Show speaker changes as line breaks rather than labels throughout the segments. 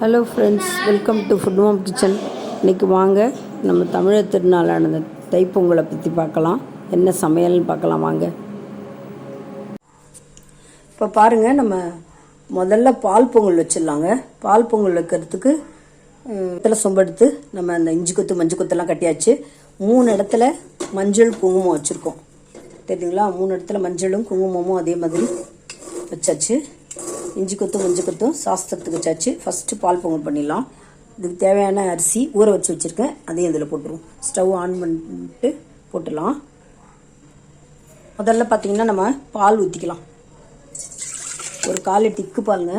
Hello friends welcome to Food Mom Kitchen இன்றைக்கி வாங்க நம்ம தமிழர் திருநாளான தைப்பொங்கலை பற்றி பார்க்கலாம். என்ன சமையல்னு பார்க்கலாம் வாங்க. இப்போ பாருங்கள் நம்ம முதல்ல பால் பொங்கல் வச்சிடலாங்க. பால் பொங்கல் வைக்கிறதுக்கு இடத்துல சொம்பெடுத்து நம்ம அந்த இஞ்சி கொத்து மஞ்சள் கொத்தெல்லாம் கட்டியாச்சு. மூணு இடத்துல மஞ்சள் குங்குமம் வச்சுருக்கோம். தெரியுங்களா மூணு இடத்துல மஞ்சளும் குங்குமமும் அதே மாதிரி வச்சாச்சு. இஞ்சி கொத்தும் இஞ்சி கொத்தும் சாஸ்திரத்துக்கு வச்சாச்சு. ஃபஸ்ட்டு பால் பொங்கல் பண்ணிடலாம். இதுக்கு தேவையான அரிசி ஊற வச்சு வச்சுருக்கேன். அதையும் இதில் போட்டுருவோம். ஸ்டவ் ஆன் பண்ணிட்டு போட்டுடலாம். முதல்ல பார்த்தீங்கன்னா நம்ம பால் ஊற்றிக்கலாம் ஒரு கால் திக்கு பாருங்க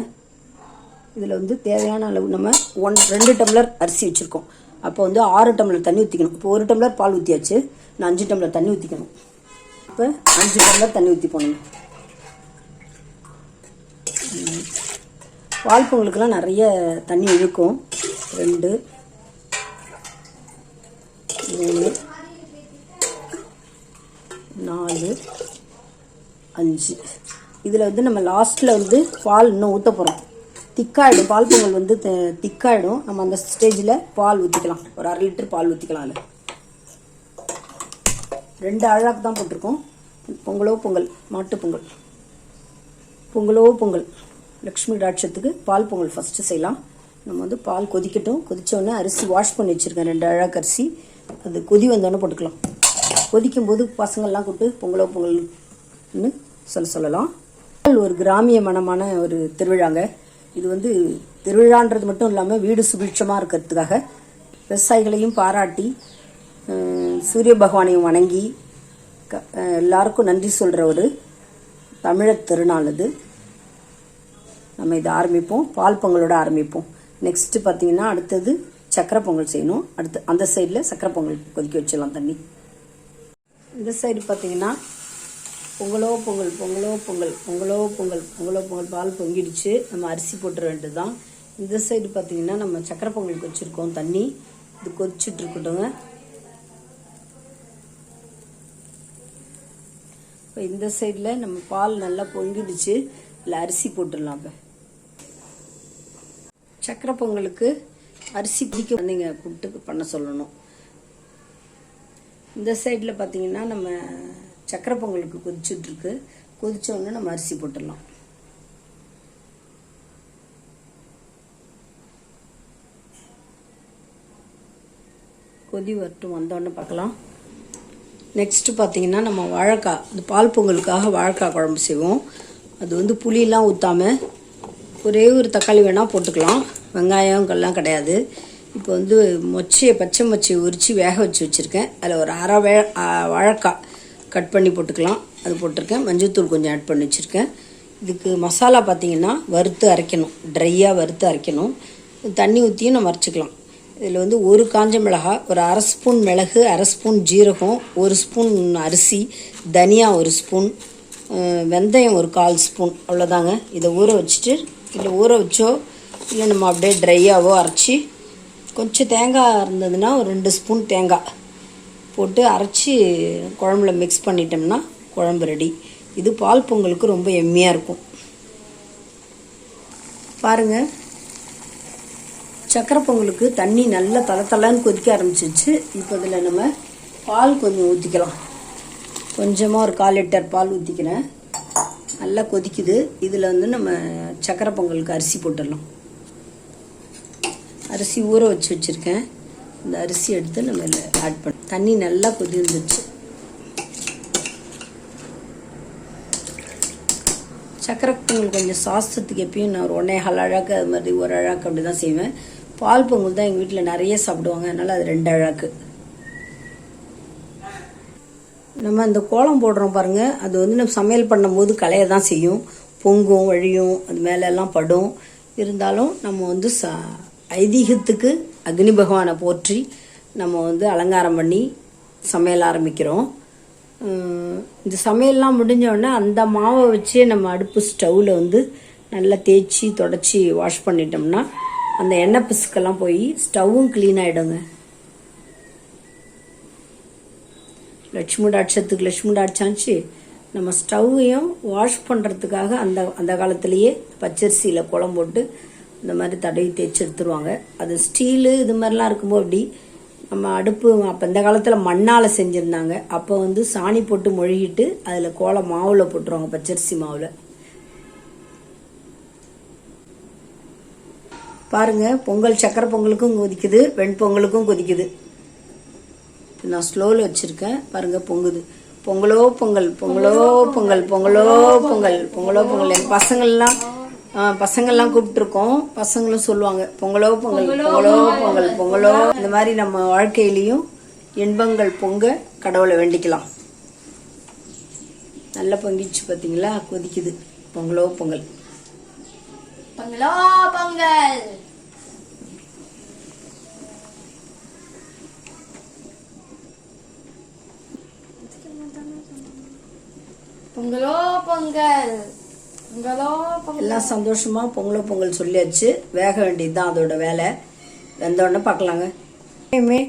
இதில் வந்து தேவையான அளவு நம்ம ஒன் ரெண்டு டம்ளர் அரிசி வச்சுருக்கோம். அப்போ வந்து ஆறு டம்ளர் தண்ணி ஊற்றிக்கணும் இப்போ ஒரு டம்ளர் பால் ஊற்றியாச்சு நான் அஞ்சு டம்ளர் தண்ணி ஊற்றிக்கணும் இப்போ அஞ்சு டம்ளர் தண்ணி ஊற்றி போனேன் வால்பொங்கலுக்கெல்லாம் நிறைய தண்ணி இழுக்கும். ரெண்டு. மூணு. நாலு. அஞ்சு. இதில் வந்து நம்ம லாஸ்ட்டில் வந்து பால் இன்னும் ஊற்ற போகிறோம் திக்காயிடும். பால் பொங்கல் வந்து திக்காயிடும். நம்ம அந்த ஸ்டேஜில் பால் ஊற்றிக்கலாம் ஒரு அரை லிட்டர் பால் ஊற்றிக்கலாம் அதில். ரெண்டு அழகாக தான் போட்டிருக்கோம். பொங்கலோ பொங்கல். மாட்டுப் பொங்கல். பொங்கலோ பொங்கல். லக்ஷ்மி ராட்சத்துக்கு பால் பொங்கல் ஃபஸ்ட்டு செய்யலாம். நம்ம வந்து பால் கொதிக்கட்டும். கொதித்தோடனே அரிசி வாஷ் பண்ணி வச்சுருக்கேன். ரெண்டு அழகு அரிசி. அது கொதி வந்தோடனே போட்டுக்கலாம். கொதிக்கும் போது பசங்கள்லாம் கூப்பிட்டு பொங்கலோ பொங்கல்னு சொல்ல சொல்லலாம். ஒரு கிராமிய மனமான ஒரு திருவிழாங்க. இது வந்து திருவிழான்றது மட்டும் இல்லாமல் வீடு சுபிட்சமாக இருக்கிறதுக்காக விவசாயிகளையும் பாராட்டி சூரிய பகவானையும் வணங்கி க- எல்லாருக்கும் நன்றி சொல்கிற ஒரு தமிழர் திருநாள் இது நம்ம இதை ஆரம்பிப்போம். பால் பொங்கலோட ஆரம்பிப்போம். நெக்ஸ்ட்டு பார்த்தீங்கன்னா அடுத்தது சக்கரை பொங்கல் செய்யணும். அடுத்து அந்த சைடில் சக்கரை பொங்கல் கொதிக்க வச்சிடலாம் தண்ணி. இந்த சைடு பார்த்தீங்கன்னா பொங்கலோ பொங்கல் பொங்கலோ பொங்கல் பொங்கலோ பொங்கல் பொங்கலோ பொங்கல் பால் பொங்கிடுச்சு. நம்ம அரிசி போட்டுற வேண்டியது தான் இந்த சைடு பார்த்தீங்கன்னா நம்ம சக்கரை பொங்கலுக்கு வச்சுருக்கோம் தண்ணி. இது கொதிச்சுட்டு இருக்கட்டுங்க இப்போ இந்த சைடில் நம்ம பால் நல்லா பொங்கிடுச்சு. இல்லை அரிசி போட்டுடலாம் இப்போ. சக்கரை பொங்கலுக்கு அரிசி பிடிக்க நீங்கள் கூப்பிட்டு பண்ண சொல்லணும். இந்த சைடில் பார்த்தீங்கன்னா நம்ம சக்கரை பொங்கலுக்கு கொதிச்சுட்ருக்கு கொதிச்சோடனே நம்ம அரிசி போட்டுடலாம். கொதி வரட்டும் வந்தோடனே பார்க்கலாம். நெக்ஸ்ட்டு பார்த்தீங்கன்னா நம்ம வாழைக்காய் இந்த பால் பொங்கலுக்காக வாழைக்காய் குழம்பு செய்வோம். அது வந்து புளியெலாம் ஊற்றாமல் ஒரே ஒரு தக்காளி வேணால் போட்டுக்கலாம். வெங்காயம் எல்லாம் கிடையாது. இப்போ வந்து மொச்சையை பச்சை மொச்சையை உரித்து வேக வச்சு வச்சுருக்கேன். அதில் ஒரு அரை வே வாழைக்காய் கட் பண்ணி போட்டுக்கலாம். அது போட்டிருக்கேன். மஞ்சள்தூள் கொஞ்சம் ஆட் பண்ணி வச்சுருக்கேன். இதுக்கு மசாலா பார்த்தீங்கன்னா வறுத்து அரைக்கணும். ட்ரையாக வறுத்து அரைக்கணும். தண்ணி ஊற்றியும் நம்ம அரைச்சிக்கலாம். இதில் வந்து ஒரு காஞ்ச மிளகாய் ஒரு அரை ஸ்பூன் மிளகு அரை ஸ்பூன் ஜீரகம் ஒரு ஸ்பூன் அரிசி தனியா ஒரு ஸ்பூன் வெந்தயம் ஒரு கால் ஸ்பூன். அவ்வளோதாங்க இதை ஊற வச்சுட்டு இல்லை ஊற வச்சோ இல்லை நம்ம அப்படியே ட்ரையாகவோ அரைச்சி கொஞ்சம் தேங்காய் இருந்ததுன்னா ஒரு ரெண்டு ஸ்பூன் தேங்காய் போட்டு அரைச்சி குழம்புல மிக்ஸ் பண்ணிட்டோம்னா குழம்பு ரெடி இது பால் பொங்கலுக்கு ரொம்ப எம்மியாக இருக்கும். பாருங்கள் சக்கரை பொங்கலுக்கு தண்ணி நல்லா தலை தலைன்னு கொதிக்க ஆரம்பிச்சிச்சு இப்போ இதில் நம்ம பால் கொஞ்சம் ஊற்றிக்கலாம் கொஞ்சமாக ஒரு கால் லிட்டர் பால் ஊற்றிக்கிறேன் நல்லா கொதிக்குது. இதில் வந்து நம்ம சக்கரை பொங்கலுக்கு அரிசி போட்டுடலாம். அரிசி ஊற வச்சு வச்சுருக்கேன். இந்த அரிசி எடுத்து நம்ம இதில் ஆட் பண்ண தண்ணி நல்லா கொதிர்ந்துச்சு. சக்கரை பொங்கல் கொஞ்சம் சாஸ்திரத்துக்கு எப்பயும் நான் ஒரு ஒன்றே அது மாதிரி ஒரு அழாக்கு அப்படி தான் செய்வேன். பால் பொங்கல் தான் எங்கள் வீட்டில் நிறைய சாப்பிடுவாங்க அதனால் அது ரெண்டு அழாக்கு நம்ம அந்த கோலம் போடுறோம் பாருங்கள் அது வந்து நம்ம சமையல் பண்ணும்போது கலையை தான் செய்யும். பொங்கும் வழியும் அது மேலெல்லாம் படும். இருந்தாலும் நம்ம வந்து சா ஐதீகத்துக்கு அக்னி பகவானை போற்றி நம்ம வந்து அலங்காரம் பண்ணி சமையல் ஆரம்பிக்கிறோம். இந்த சமையல்லாம் முடிஞ்ச உடனே அந்த மாவை வச்சே நம்ம அடுப்பு ஸ்டவ்வில் வந்து நல்லா தேய்ச்சி தொடச்சி வாஷ் பண்ணிட்டோம்னா அந்த எண்ணெய் பிசுக்கெல்லாம் போய் ஸ்டவ்வும் க்ளீன் ஆகிடுங்க லட்சுமி டாட்சத்துக்கு லட்சுமி டாட்சாச்சு நம்ம ஸ்டவ்வையும் வாஷ் பண்ணுறதுக்காக அந்த அந்த காலத்திலேயே பச்சரிசியில் குளம் போட்டு இந்த மாதிரி தடவி தேய்ச்சி எடுத்துருவாங்க. அது ஸ்டீலு இது மாதிரிலாம் இருக்கும்போது அப்படி நம்ம அடுப்பு அப்போ இந்த காலத்தில் மண்ணால் செஞ்சுருந்தாங்க. அப்போ வந்து சாணி போட்டு மொழிகிட்டு அதில் கோலம் மாவில் போட்டுருவாங்க பச்சரிசி மாவில். பாருங்க பொங்கல் சக்கரை பொங்கலுக்கும் கொதிக்குது வெண்பொங்கலுக்கும் கொதிக்குது. நான் ஸ்லோவில் வச்சுருக்கேன். பாருங்க பொங்குது. பொங்கலோ பொங்கல் பொங்கலோ பொங்கல் பொங்கலோ பொங்கல் பொங்கலோ பொங்கல். என் பசங்கள்லாம் பசங்கள்லாம் கூப்பிட்டுருக்கோம். பசங்களும் சொல்லுவாங்க பொங்கலோ பொங்கல் பொங்கலோ பொங்கல் பொங்கலோ இந்த மாதிரி நம்ம வாழ்க்கையிலையும் இன்பங்கள் பொங்க கடவுளை வேண்டிக்கலாம். நல்லா பொங்கிச்சு பார்த்தீங்களா கொதிக்குது. பொங்கலோ பொங்கல்
பொங்கலோ பொங்கல். பொங்கலோ பொங்கல். பொங்கலோ பொங்கல்.
எல்லாம் சந்தோஷமா பொங்கலோ பொங்கல் சொல்லியாச்சு. வேக வேண்டியது தான் அதோட வேலை. வெந்தோடனே பார்க்கலாங்க. எப்பயுமே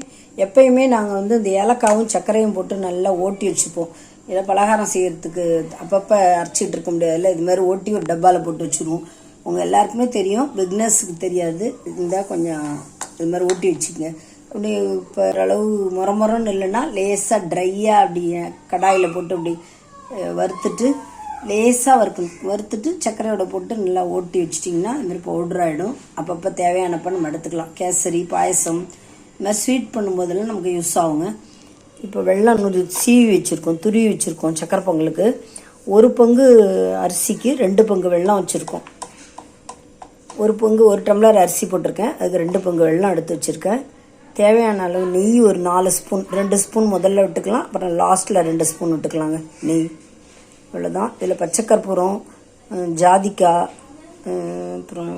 எப்பயுமே நாங்கள் வந்து இந்த ஏலக்காவும் சர்க்கரையும் போட்டு நல்லா ஓட்டி வச்சுப்போம். இதை பலகாரம் செய்யறதுக்கு அப்பப்போ அரைச்சிட்டு இருக்க முடியாதுல்ல? இது மாதிரி ஓட்டி ஒரு டப்பாவில் போட்டு வச்சுருவோம். உங்கள் எல்லாருக்குமே தெரியும். பிக்னஸுக்கு தெரியாது. இருந்தால் கொஞ்சம் இது மாதிரி ஓட்டி வச்சுக்கங்க. அப்படி இப்போ ஓரளவு முறமுறன்னு இல்லைன்னா லேசாக ட்ரையாக அப்படி கடாயில் போட்டு அப்படி வறுத்துட்டு லேசாக வறுக்கணும் வறுத்துட்டு சர்க்கரையோட போட்டு நல்லா ஓட்டி வச்சிட்டிங்கன்னா இதுமாதிரி பவுடர் ஆகிடும் அப்பப்போ நம்ம எடுத்துக்கலாம். கேசரி பாயசம் இது மாதிரி ஸ்வீட் பண்ணும்போதெல்லாம் நமக்கு யூஸ் ஆகுங்க. இப்போ வெள்ளம் நூறு சீவி வச்சுருக்கோம் துருவி வச்சுருக்கோம் சக்கரை பொங்கலுக்கு. ஒரு பங்கு அரிசிக்கு ரெண்டு பங்கு வெள்ளம் வச்சுருக்கோம். ஒரு பங்கு ஒரு டம்ளர் அரிசி போட்டிருக்கேன். அதுக்கு ரெண்டு பங்கு வெள்ளம் எடுத்து வச்சுருக்கேன். தேவையான அளவு நெய் ஒரு நாலு ஸ்பூன் ரெண்டு ஸ்பூன் முதல்ல விட்டுக்கலாம். அப்புறம் லாஸ்ட்டில் ரெண்டு ஸ்பூன் விட்டுக்கலாங்க. நெய். இவ்வளோதான் இதில் பச்சை கற்பூரம் ஜாதிக்காய் அப்புறம்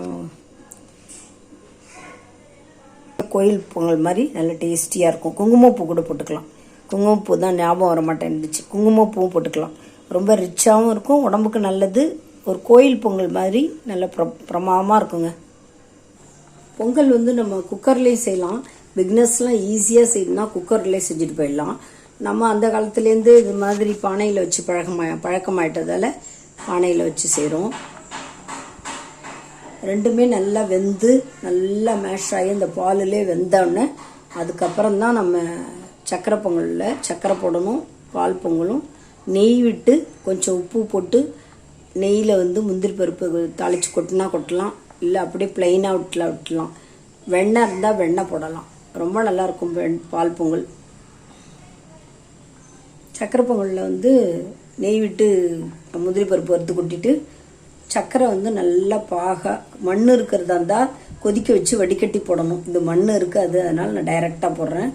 கோயில் பொங்கல் மாதிரி நல்ல டேஸ்டியாக இருக்கும். குங்குமப்பூ கூட போட்டுக்கலாம். குங்குமப்பூ தான் ஞாபகம் வர மாட்டேன்னுச்சு. குங்குமப்பூவும் போட்டுக்கலாம். ரொம்ப ரிச்சாகவும் இருக்கும். உடம்புக்கு நல்லது. ஒரு கோயில் பொங்கல் மாதிரி நல்ல ப்ர பிரமாதமாக இருக்குங்க. பொங்கல் வந்து நம்ம குக்கர்லேயும் செய்யலாம். பிக்னஸ்லாம் ஈஸியாக செய்யணும்னா குக்கர்லேயே செஞ்சுட்டு போயிடலாம். நம்ம அந்த காலத்துலேருந்து இது மாதிரி பானையில் வச்சு பழக்கமா பழக்கமாயிட்டதால பானையில் வச்சு செய்கிறோம் ரெண்டுமே நல்லா வெந்து நல்லா மேஷ் ஆகி அந்த பாலிலே வெந்தோடனே அதுக்கப்புறம் தான் நம்ம சக்கரை பொங்கலில் சக்கரை போடணும் பால் பொங்கலும் நெய் விட்டு கொஞ்சம் உப்பு போட்டு நெய்யில் வந்து முந்திரி பருப்பு தாளித்து கொட்டினா கொட்டலாம் இல்லை அப்படியே பிளெயினாக விட்டுலாம் விட்டுலாம். வெண்ணெய் இருந்தால் வெண்ணெய் போடலாம். ரொம்ப நல்லாயிருக்கும் பெண் பால் பொங்கல். சக்கரை பொங்கலில் வந்து நெய் விட்டு முந்திரி பருப்பு வறுத்து கொட்டிட்டு சக்கரை வந்து நல்லா பாக மண் இருக்கிறதா இருந்தால் கொதிக்க வச்சு வடிகட்டி போடணும். இது மண் இருக்காது அதனால் நான் டைரெக்டாக போடுறேன்.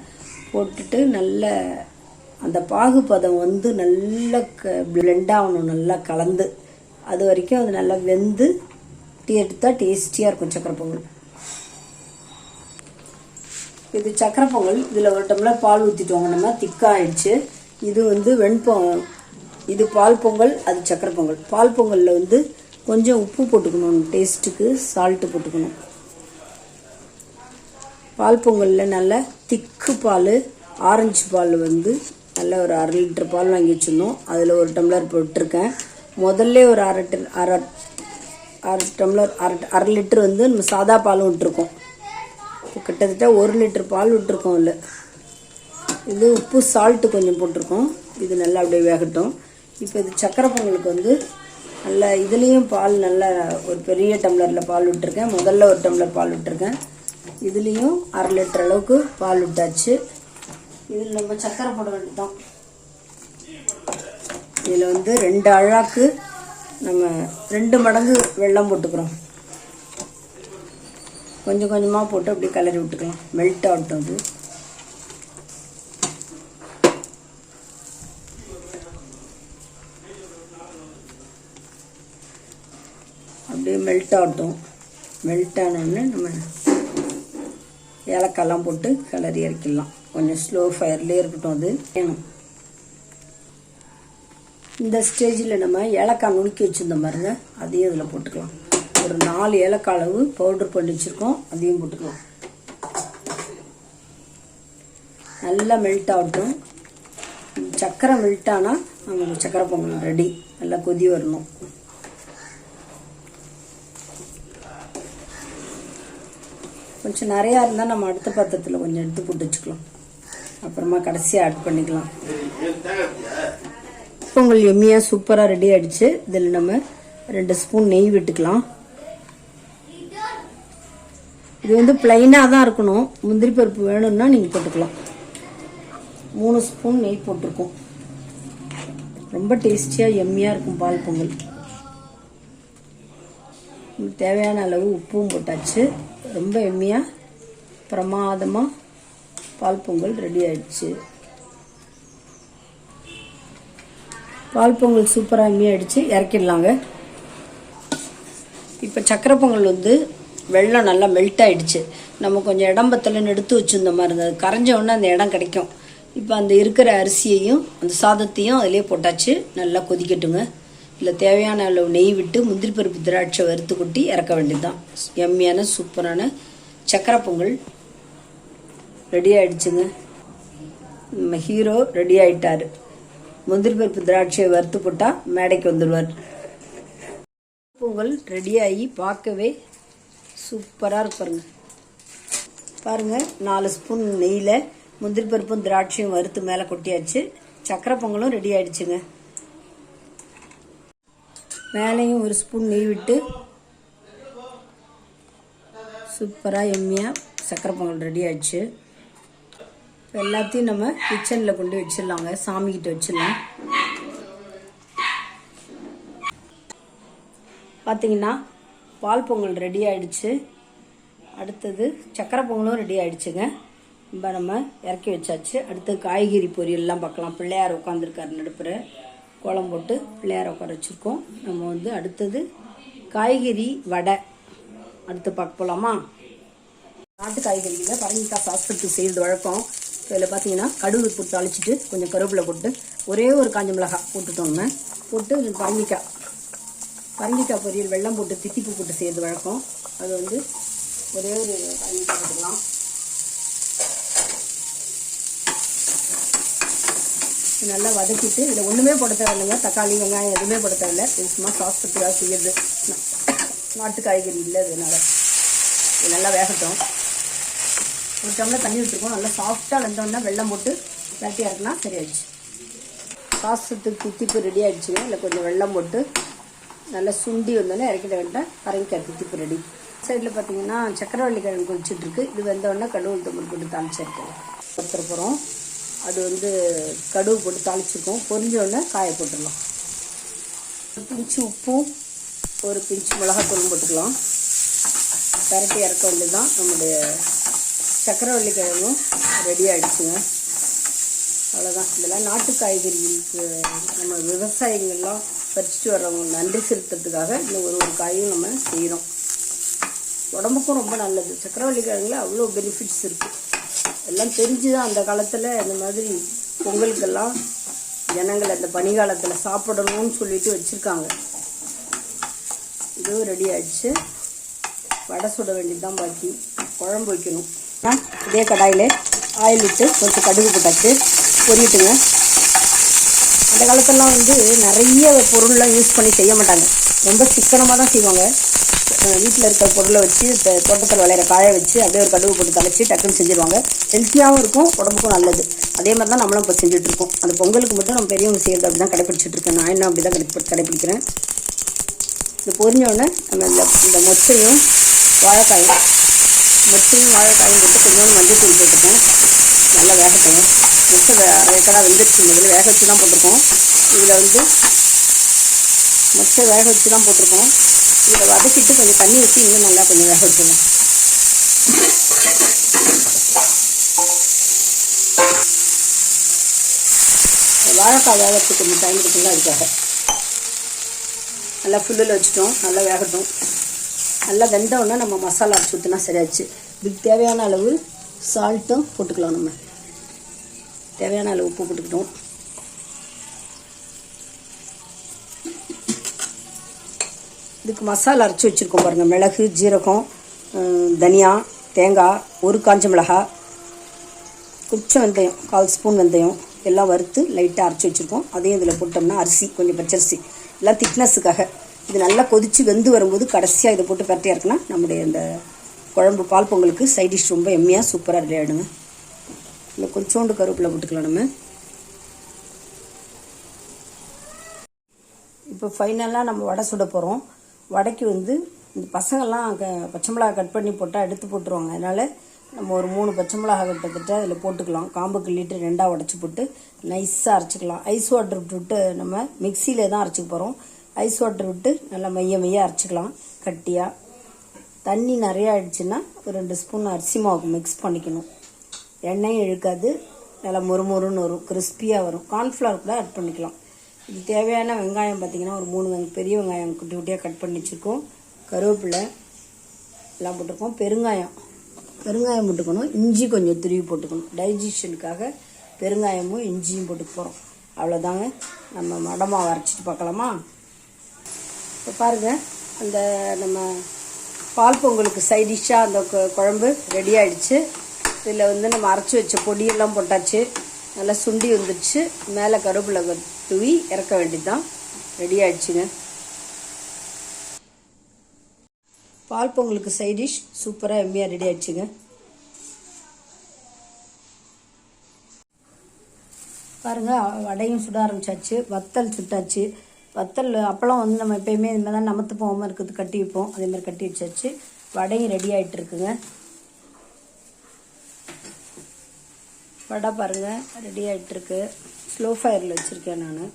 போட்டுட்டு நல்ல அந்த பாகு பதம் வந்து நல்லா க பிளெண்ட் ஆகணும் நல்லா கலந்து. அது வரைக்கும் அது நல்லா வெந்து டீ எடுத்தால் டேஸ்டியாக இருக்கும் சக்கரை பொங்கல் இது சக்கரை பொங்கல் இதில் ஒரு டம்ளர் பால் ஊற்றிட்டோங்க நம்ம திக்காகிடுச்சு இது வந்து வெண்பொங்கல் இது பால் பொங்கல் அது சக்கரை பொங்கல். பால் பொங்கலில் வந்து கொஞ்சம் உப்பு போட்டுக்கணும் டேஸ்ட்டுக்கு சால்ட்டு போட்டுக்கணும். பால் பொங்கலில் நல்ல திக்கு பால் ஆரஞ்சு பால் வந்து நல்ல ஒரு அரை லிட்டர் பால் வாங்கி வச்சுருந்தோம். அதில் ஒரு டம்ளர் போட்டிருக்கேன். முதல்ல ஒரு அரை அரை அரை டம்ளர் அரை அரை லிட்டர் வந்து நம்ம சாதா பாலும் விட்டுருக்கோம். கிட்டத்தட்ட ஒரு லிட்டர் பால் விட்டுருக்கோம் இல்லை இது உப்பு சால்ட்டு கொஞ்சம் போட்டிருக்கோம். இது நல்லா அப்படியே வேகட்டும். இப்போ இது சக்கரை பொங்கலுக்கு வந்து நல்ல இதுலேயும் பால் நல்ல ஒரு பெரிய டம்ளரில் பால் விட்டுருக்கேன். முதல்ல ஒரு டம்ளர் பால் விட்டுருக்கேன். இதுலேயும் அரை லிட்டர் அளவுக்கு பால் விட்டாச்சு. இதில் நம்ம சக்கரை போட வேண்டியதுதான். இதில் வந்து ரெண்டு அழாக்கு நம்ம ரெண்டு மடங்கு வெள்ளம் போட்டுக்கிறோம். கொஞ்சம் கொஞ்சமாக போட்டு அப்படியே கலரி விட்டுக்கலாம். மெல்ட் ஆகட்டும் அது. அப்படியே மெல்ட் ஆகட்டும். மெல்ட் ஆனோடனே நம்ம ஏலக்காய்லாம் போட்டு கிளறி இறக்கிடலாம். கொஞ்சம் ஸ்லோ ஃபயர்லேயே இருக்கட்டும் அது. வேணும். இந்த ஸ்டேஜில் நம்ம ஏலக்காய் நுணுக்கி வச்சுருந்தோம் பாருங்க அதையும் இதில் போட்டுக்கலாம். ஒரு நாலு ஏலக்காய் அளவு பவுடர் பண்ணி வச்சுருக்கோம். அதையும் போட்டுக்கலாம். நல்லா மெல்ட் ஆகட்டும். சக்கரை மெல்ட் ஆனால் நமக்கு சக்கரை பொங்கல் ரெடி நல்லா கொதி வரணும். கொஞ்சம் நிறையா இருந்தால் நம்ம அடுத்த பாத்திரத்தில் கொஞ்சம் எடுத்து போட்டு வச்சுக்கலாம். அப்புறமா கடைசியாக ஆட் பண்ணிக்கலாம். பொங்கல் எம்மியாக சூப்பராக ரெடி ஆகிடுச்சு இதில் நம்ம ரெண்டு ஸ்பூன் நெய் விட்டுக்கலாம். இது வந்து பிளைனாக தான் இருக்கணும். முந்திரி பருப்பு வேணும்னா நீங்கள் போட்டுக்கலாம். மூணு ஸ்பூன் நெய் போட்டிருக்கோம். ரொம்ப டேஸ்டியாக எம்மியாக இருக்கும் பால் பொங்கல். தேவையான அளவு உப்பும் போட்டாச்சு. ரொம்ப எம்மியாக பிரமாதமாக பால் பொங்கல் ரெடி ஆயிடுச்சு. பால் பொங்கல் சூப்பராக எம்மியாக அடித்து இறக்கிடலாங்க. இப்போ சக்கரை பொங்கல் வந்து வெள்ளம் நல்லா மெல்ட் ஆகிடுச்சு நம்ம கொஞ்சம் இடம் பத்தலன்னு எடுத்து வச்சுருந்த மாதிரி இருந்தது. கரைஞ்ச உடனே அந்த இடம் கிடைக்கும். இப்போ அந்த இருக்கிற அரிசியையும் அந்த சாதத்தையும் அதிலே போட்டாச்சு. நல்லா கொதிக்கட்டுங்க. இல்லை தேவையான அளவு நெய் விட்டு முந்திரி பருப்பு திராட்சை வறுத்து கொட்டி இறக்க வேண்டியதுதான். எம்மியான சூப்பரான சக்கரை பொங்கல் ரெடி ஆயிடுச்சுங்க. நம்ம ஹீரோ ரெடி ஆயிட்டாரு. முந்திரி பருப்பு திராட்சையை வறுத்து போட்டால் மேடைக்கு வந்துடுவார். பொங்கல் ரெடியாகி பார்க்கவே சூப்பராக இருப்பாருங்க பாருங்கள் பாருங்க நாலு ஸ்பூன் நெய்யில் முந்திரி பருப்பும் திராட்சையும் வறுத்து மேலே கொட்டியாச்சு. சக்கரை பொங்கலும் ரெடி ஆயிடுச்சுங்க. மேலேயும் ஒரு ஸ்பூன் நெய் விட்டு சூப்பராக எம்மியாக சக்கரை பொங்கல் ரெடி ஆயிடுச்சு. இப்போ எல்லாத்தையும் நம்ம கிச்சனில் கொண்டு வச்சிடலாங்க. சாமிக்கிட்ட வச்சிடலாம். பார்த்தீங்கன்னா பால் பொங்கல் ரெடி ஆயிடுச்சு. அடுத்தது சக்கரை பொங்கலும் ரெடி ஆயிடுச்சுங்க. இப்போ நம்ம இறக்கி வச்சாச்சு. அடுத்து காய்கறி பொரியல்லாம் பார்க்கலாம். பிள்ளையார் உட்காந்துருக்காரு நடுப்புற. கோலம் போட்டு பிள்ளையார உட்கார வச்சுருக்கோம். நம்ம வந்து அடுத்தது காய்கறி வடை. அடுத்து பார்க்க போகலாமா நாட்டு காய்கறியில் பரங்கிக்காய் சாஸ்திரத்துக்கு செய்கிறது வழக்கம். இதில் பார்த்தீங்கன்னா கடுகு போட்டு தாளிச்சிட்டு கொஞ்சம் கருவேப்பிலை போட்டு ஒரே ஒரு காஞ்ச மிளகாய் போட்டுட்டோம்னா போட்டு பரங்கிக்காய் பரங்கிக்காய் பொரியல் வெல்லம் போட்டு தித்திப்பு போட்டு செய்கிறது வழக்கம். அது வந்து ஒரே ஒரு பரங்கிக்காய் போட்டுக்கலாம். நல்லா வதக்கிட்டு இதில் ஒன்றுமே போட தேவையில்லைங்க. தக்காளி வெங்காயம் எதுவுமே போட தேவையில்லை. இது சும்மா சாஸ்திரத்துக்காக செய்யறது. நாட்டு காய்கறி இல்லை அதனால். இது நல்லா வேகட்டும். ஒரு டம்ளர் தண்ணி விட்டுருக்கோம் நல்லா சாஃப்டாக வெந்தோடனே வெல்லம் போட்டு வெட்டியாக இருக்குன்னா சரியாயிடுச்சு. சாசத்துக்கு தித்திப்பு ரெடி ஆகிடுச்சுங்க இல்லை கொஞ்சம் வெள்ளம் போட்டு நல்லா சுண்டி வந்தோடனே இறக்கிட வேண்டாம் பரங்கிக்காய் தித்திப்பு ரெடி சைடில் பார்த்தீங்கன்னா சக்கரவள்ளி கிழங்கு கொதிச்சுட்டு இது வந்தோடனே கடவுள் தம்பி கொண்டு தாமிச்சிருக்கேன் ஒருத்தர் போகிறோம் அது வந்து கடுகு போட்டு தாளிச்சிருக்கோம். பொரிஞ்சோடனே காய போட்டுடலாம். ஒரு பிஞ்சு உப்பும் ஒரு பிஞ்சு மிளகாத்தூளும் போட்டுக்கலாம். பரட்டி இறக்க வேண்டியதுதான். நம்முடைய சக்கரவள்ளி கிழங்கும் ரெடி ஆகிடுச்சுங்க அவ்வளோதான் இதெல்லாம் நாட்டு காய்கறிகளுக்கு நம்ம விவசாயிகள்லாம் பறிச்சுட்டு வர்றவங்க நன்றி செலுத்துறதுக்காக இந்த ஒரு ஒரு காயும் நம்ம செய்கிறோம் உடம்புக்கும் ரொம்ப நல்லது. சக்கரவள்ளி கிழங்குல அவ்வளோ பெனிஃபிட்ஸ் இருக்குது எல்லாம் தெரிஞ்சு தான் அந்த காலத்தில் இந்த மாதிரி பொங்கலுக்கெல்லாம் ஜனங்கள் அந்த பனிகாலத்தில் சாப்பிடணும்னு சொல்லிட்டு வச்சுருக்காங்க. இதுவும் ரெடி ஆயிடுச்சு. வடை சுட வேண்டியது தான் பாக்கி. குழம்பு வைக்கணும். இதே கடாயில் ஆயில் விட்டு கொஞ்சம் கடுகு போட்டாச்சு. பொரியட்டுங்க. அந்த காலத்திலலாம் வந்து நிறைய பொருள்லாம் யூஸ் பண்ணி செய்ய மாட்டாங்க. ரொம்ப சிக்கனமாக தான் செய்வாங்க. வீட்டில் இருக்கிற பொருளை வச்சு த- தோட்டத்தில் விளையிற காய வச்சு அப்படியே ஒரு கடுகு போட்டு தலைச்சி டக்குன்னு செஞ்சுருவாங்க. ஹெல்த்தியாகவும் இருக்கும் உடம்புக்கும் நல்லது. அதே மாதிரி தான் நம்மளும் இப்போ செஞ்சுட்ருக்கோம் அந்த பொங்கலுக்கு மட்டும் நம்ம பெரியவங்க செய்கிறது அப்படி தான் கடைப்பிடிச்சிட்ருக்கேன் நான் என்ன அப்படி தான் கடை கடைப்பிடிக்கிறேன். இது பொரிஞ்சோடனே நம்ம இந்த இந்த மொச்சையும் வாழைக்காயும் மொச்சையும் வாழைக்காயும் போட்டு கொஞ்சோண்டு மஞ்சள் தூள் போட்டுப்போம். நல்லா வேகட்டும். மொச்சை வே வெந்துருச்சு. முதல்ல வேக வச்சு தான் போட்டிருக்கோம். இதில் வந்து மொச்சை வேக வச்சு தான் போட்டிருக்கோம் இதில் வதக்கிட்டு கொஞ்சம் தண்ணி ஊற்றி இன்னும் நல்லா கொஞ்சம் வேக வச்சுருவோம் வாழைக்காய் வேகிறதுக்கு கொஞ்சம் டைம் இருக்குல்ல அதுக்காக. நல்லா ஃபுல்லில் வச்சுட்டோம் நல்லா வேகட்டும். நல்லா வெந்த நம்ம மசாலா அரைச்சி ஊற்றினா சரியாச்சு. இதுக்கு தேவையான அளவு சால்ட்டும் போட்டுக்கலாம் நம்ம. தேவையான அளவு உப்பு போட்டுக்கிட்டோம். இதுக்கு மசாலா அரைச்சி வச்சுருக்கோம் பாருங்கள் மிளகு ஜீரகம் தனியா தேங்காய் ஒரு காஞ்ச மிளகா கொஞ்சம் வெந்தயம் கால் ஸ்பூன் வெந்தயம் எல்லாம் வறுத்து லைட்டாக அரைச்சி வச்சுருக்கோம். அதையும் இதில் போட்டோம்னா அரிசி கொஞ்சம் பச்சரிசி. எல்லாம் திக்னஸுக்காக இது நல்லா கொதித்து வெந்து வரும்போது கடைசியாக இதை போட்டு பரட்டியாக இருக்குன்னா நம்முடைய இந்த குழம்பு பால் பொங்கலுக்கு சைட் டிஷ் ரொம்ப எம்மையாக சூப்பராக ரெடி ஆகிடுங்க இல்லை கொஞ்சோண்டு கருவேப்பிலை போட்டுக்கலாம் நம்ம. இப்போ ஃபைனலாக நம்ம வடை சுட போகிறோம் வடைக்கு வந்து இந்த பசங்கள்லாம் க பச்சை மிளகா கட் பண்ணி போட்டால் எடுத்து போட்டுருவாங்க. அதனால் நம்ம ஒரு மூணு பச்சை மிளகா கிட்டத்தட்ட அதில் போட்டுக்கலாம். காம்பு கிள்ளிட்டு ரெண்டாக உடச்சி போட்டு நைஸாக அரைச்சிக்கலாம். ஐஸ் வாட்டர் விட்டு நம்ம மிக்சியில் தான் அரைச்சிக்க போகிறோம் ஐஸ் வாட்டர் விட்டு நல்லா மைய மைய அரைச்சிக்கலாம். கட்டியாக தண்ணி நிறையா ஆயிடுச்சுன்னா ஒரு ரெண்டு ஸ்பூன் அரிசி மாவுக்கு மிக்ஸ் பண்ணிக்கணும். எண்ணெயும் இழுக்காது. நல்லா மொறு மொறுன்னு வரும். கிறிஸ்பியாக வரும். கார்ன்ஃப்ளவர் கூட ஆட் பண்ணிக்கலாம். இது தேவையான வெங்காயம் பார்த்தீங்கன்னா ஒரு மூணு வெங்க பெரிய வெங்காயம் குட்டி குட்டியாக கட் பண்ணி வச்சுருக்கோம். கருவேப்பிலை எல்லாம் போட்டிருக்கோம். பெருங்காயம். பெருங்காயம் போட்டுக்கணும். இஞ்சி கொஞ்சம் துருவி போட்டுக்கணும். டைஜஷனுக்காக பெருங்காயமும் இஞ்சியும் போட்டு போகிறோம் அவ்வளோதாங்க நம்ம மடமாக அரைச்சிட்டு பார்க்கலாமா? இப்போ பாருங்கள் அந்த நம்ம பால் பொங்கலுக்கு சைடிஷ்ஷாக அந்த கொ- குழம்பு ரெடி ஆகிடுச்சு இதில் வந்து நம்ம அரைச்சி வச்ச பொடியெல்லாம் போட்டாச்சு. நல்லா சுண்டி வந்துடுச்சு மேலே கருவேப்பிலை தூவி இறக்க வேண்டியதுதான். ரெடி ஆயிடுச்சுங்க. பால் பொங்கலுக்கு சைடிஷ் சூப்பராக எம்மியாக ரெடி ஆயிடுச்சுங்க. பாருங்க வடையும் சுட ஆரம்பிச்சாச்சு வத்தல் சுட்டாச்சு. வத்தல் அப்பளம் வந்து நம்ம எப்பயுமே இந்த மாதிரி தான் நமத்து போகாமல் இருக்கிறது கட்டி வைப்போம். அதே மாதிரி கட்டி வச்சாச்சு. வடையும் ரெடி ஆகிட்டு இருக்குங்க. வடை பாருங்க ரெடி ஆகிட்டுருக்கு ஸ்லோ ஃபயரில் வச்சுருக்கேன் நான்.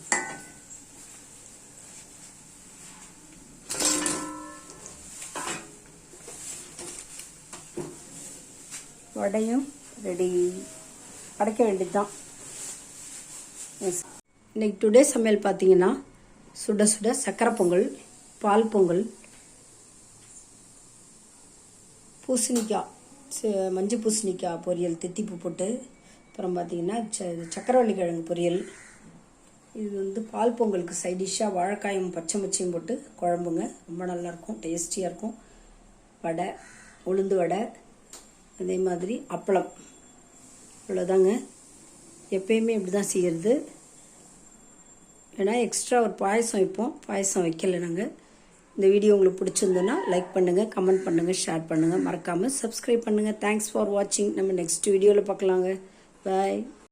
வடையும் ரெடி. அடைக்க வேண்டியதுதான். Yes. இன்னைக்கு டுடே சமையல் பார்த்தீங்கன்னா சுட சுட சக்கரை பொங்கல் பால் பொங்கல் பூசணிக்காய் மஞ்சள் பூசணிக்காய் பொரியல் தித்திப்பு போட்டு அப்புறம் பார்த்தீங்கன்னா ச- சக்கரவள்ளி கிழங்கு பொரியல். இது வந்து பால் பொங்கலுக்கு சைடிஷ்ஷாக வாழைக்காயும் பச்சை மச்சியும் போட்டு குழம்புங்க. ரொம்ப நல்லாயிருக்கும் டேஸ்டியாக இருக்கும். வடை உளுந்து வடை அதே மாதிரி அப்பளம். இவ்வளோதாங்க எப்பயுமே இப்படி தான் செய்கிறது ஏன்னா எக்ஸ்ட்ரா ஒரு பாயசம் வைப்போம். பாயசம் வைக்கல நாங்கள் இந்த வீடியோ உங்களுக்கு பிடிச்சிருந்ததுன்னா லைக் பண்ணுங்கள் கமெண்ட் பண்ணுங்கள் ஷேர் பண்ணுங்கள் மறக்காமல் சப்ஸ்கிரைப் பண்ணுங்கள் தேங்க்ஸ் ஃபார் வாட்சிங் நம்ம நெக்ஸ்ட் வீடியோவில் பார்க்கலாங்க. பாய்